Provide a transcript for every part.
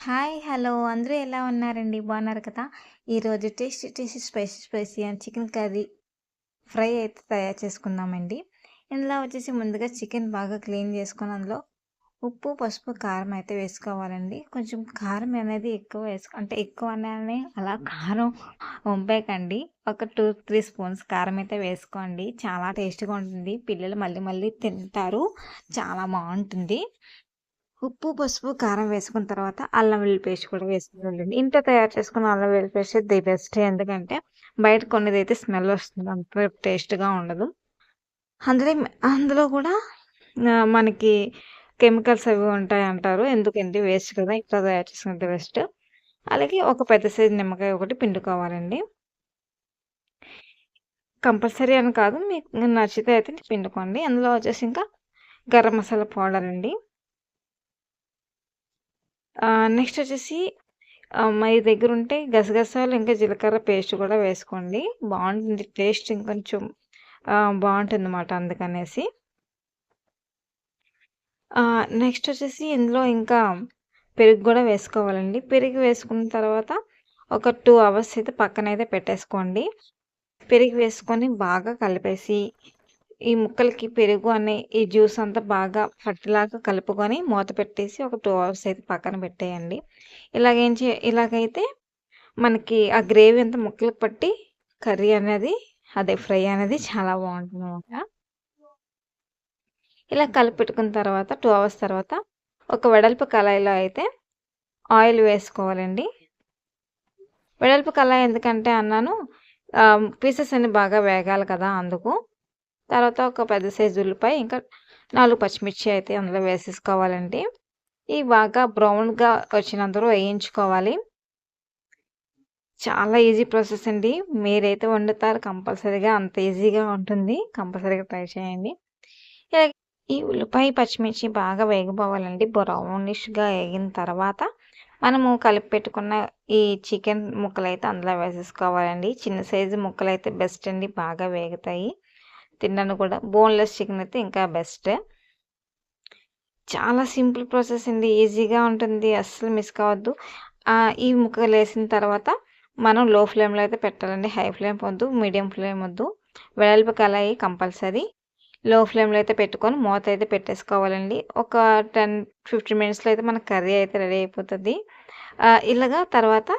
Hi! Hello! అందరూ ఎలా ఉన్నారండి? బాగున్నారు కదా! ఈరోజు taste taste spicy spicy and chicken curry fry అయితే తయారు చేసుకుందామండి. ఇందులో వచ్చేసి ముందుగా చికెన్ బాగా క్లీన్ చేసుకొని అందులో ఉప్పు, పసుపు, కారం అయితే వేసుకోవాలండి. కొంచెం కారం అనేది ఎక్కువ వేసుకో అంటే ఎక్కువ అనే అలా కారం వంపేకండి ఒక 2, 3 స్పూన్స్ కారం అయితే వేసుకోండి. చాలా టేస్టీగా ఉంటుంది. పిల్లలు మళ్ళీ మళ్ళీ తింటారు. చాలా బాగుంటుంది ఉప్పు, పసుపు, కారం వేసుకున్న తర్వాత అల్లం వెల్లుల్లి పేస్ట్ కూడా వేసుకోవాలండి. ఇంట్లో తయారు చేసుకున్న అల్లం వెల్లుల్లి పేస్ట్ ది బెస్ట్. ఎందుకంటే బయట కొన్నదైతే స్మెల్ వస్తుంది. అంత టేస్ట్‌గా ఉండదు. అందులో అందులో కూడా మనకి కెమికల్స్ అవి ఉంటాయి అంటారు ఎందుకండి వేస్ట్ కదా! ఇంట్లో తయారు చేసుకున్నది బెస్ట్. అలాగే ఒక పెద్ద సైజు నిమ్మకాయ ఒకటి పిండుకోవాలండి. కంపల్సరీ అని కాదు. మీకు నచ్చితే అయితే పిండుకోండి. అందులో వచ్చేసి ఇంకా గరం మసాలా పౌడర్ అండి. నెక్స్ట్ వచ్చేసి మీ దగ్గర ఉంటే గసగసాలు ఇంకా జీలకర్ర పేస్ట్ కూడా వేసుకోండి. బాగుంటుంది టేస్ట్ ఇంకొంచెం బాగుంటుంది అన్నమాట అందుకనేసి. నెక్స్ట్ వచ్చేసి ఇందులో ఇంకా పెరుగు కూడా వేసుకోవాలండి. పెరుగు వేసుకున్న తర్వాత ఒక టూ అవర్స్ అయితే పక్కన అయితే పెట్టేసుకోండి. పెరుగు వేసుకొని బాగా కలిపేసి ఈ ముక్కలకి పెరుగు అనే ఈ జ్యూస్ అంతా బాగా పట్టేలాగా కలుపుకొని మూత పెట్టేసి ఒక టూ అవర్స్ అయితే పక్కన పెట్టేయండి. ఇలాగేం చే ఇలాగైతే మనకి ఆ గ్రేవీ అంతా ముక్కలకు పట్టి కర్రీ అనేది అదే ఫ్రై అనేది చాలా బాగుంటుంది అనమాట ఇలా కలిపి పెట్టుకున్న తర్వాత టూ అవర్స్ తర్వాత ఒక వెడల్పు కళాయిలో అయితే ఆయిల్ వేసుకోవాలండి. వెడల్పు కళాయి ఎందుకంటే అన్నాను పీసెస్ అన్ని బాగా వేగాలి కదా! అందుకు. తర్వాత ఒక పెద్ద సైజు ఉల్లిపాయ ఇంకా నాలుగు పచ్చిమిర్చి అయితే అందులో వేసేసుకోవాలండి. ఇవి బాగా బ్రౌన్‌గా వచ్చినంత వేయించుకోవాలి. చాలా ఈజీ ప్రాసెస్ అండి. మీరైతే వండుతారు కంపల్సరీగా అంత ఈజీగా ఉంటుంది. కంపల్సరీగా ట్రై చేయండి. ఈ ఉల్లిపాయ, పచ్చిమిర్చి బాగా వేగిపోవాలండి. బ్రౌనిష్‌గా వేగిన తర్వాత మనము కలిపి పెట్టుకున్న ఈ చికెన్ ముక్కలైతే అందులో వేసేసుకోవాలండి. చిన్న సైజు ముక్కలు అయితే బెస్ట్ అండి. బాగా వేగుతాయి. తిన్నాను కూడా బోన్‌లెస్ చికెన్ అయితే ఇంకా బెస్ట్. చాలా సింపుల్ ప్రాసెస్ అండి. ఈజీగా ఉంటుంది. అస్సలు మిస్ కావద్దు. ఈ ముక్కలు ముక్కలేసిన తర్వాత మనం లో ఫ్లేమ్‌లో అయితే పెట్టాలండి. హై ఫ్లేమ్ వద్దు. మీడియం ఫ్లేమ్ వద్దు. వెడల్పు కళాయి కంపల్సరీ. లో ఫ్లేమ్‌లో అయితే పెట్టుకొని మూత అయితే పెట్టేసుకోవాలండి. ఒక 10, 15 మినిట్స్‌లో అయితే మన కర్రీ అయితే రెడీ అయిపోతుంది ఇలాగా తర్వాత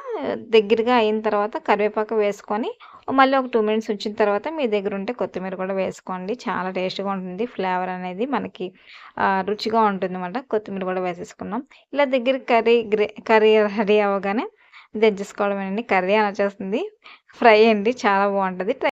దగ్గరగా అయిన తర్వాత కరివేపాకు వేసుకొని మళ్ళీ ఒక టూ మినిట్స్ ఉంచిన తర్వాత మీ దగ్గర ఉంటే కొత్తిమీర కూడా వేసుకోండి. చాలా టేస్ట్‌గా ఉంటుంది. ఫ్లేవర్ అనేది మనకి రుచిగా ఉంటుంది అనమాట కొత్తిమీర కూడా వేసేసుకున్నాం. ఇలా దగ్గర కర్రీ గ్రే కర్రీ రెడీ అవ్వగానే దించేసుకోవడమేనండి. కర్రీ అని వచ్చేస్తుంది. ఫ్రై అండి. చాలా బాగుంటుంది